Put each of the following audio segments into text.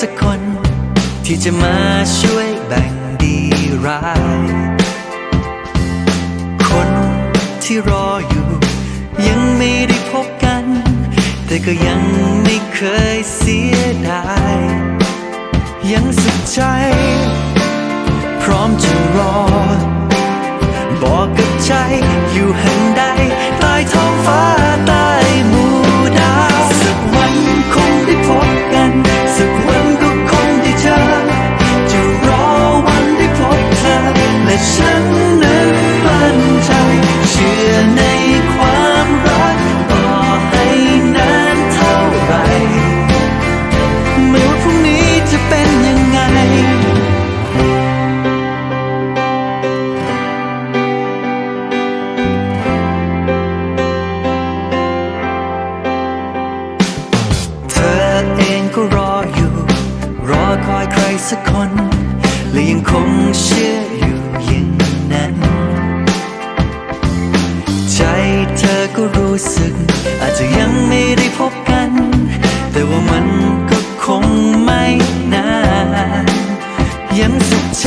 สักคน ที่จะมาช่วยแบ่งดีร้าย คนที่รออยู่ ยังไม่ได้พบกัน แต่ก็ยังไม่เคยเสียดาย ยังสุขใจ พร้อมจะรอ บอกกับใจอยู่แห่งใด ก็รออยู่ รอคอยใครสักคน และยังคงเชื่ออยู่อย่างนั้น ใจเธอก็รู้สึก อาจจะยังไม่ได้พบกัน แต่ว่ามันก็คงไม่นาน ยังสุขใจ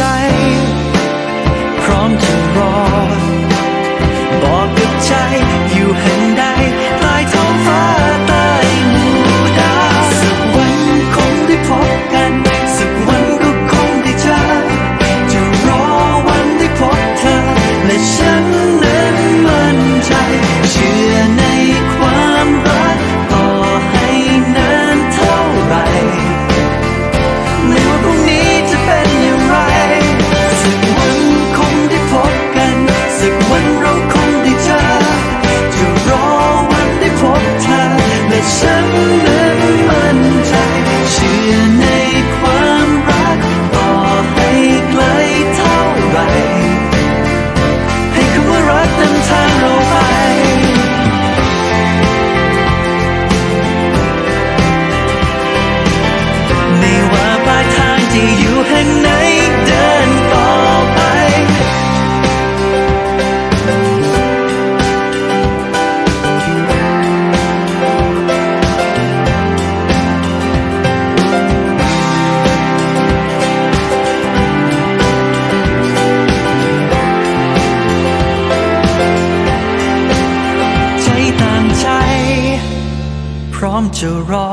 มจะรอ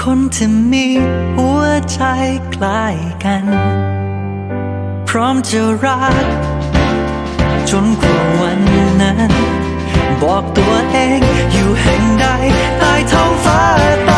คนที่มีหัวใจใกล้กัน พร้อมจะรัก จนกว่าวันนั้น บอกตัวเองอยู่แห่งใดใต้ท้องฟ้าต้หมู่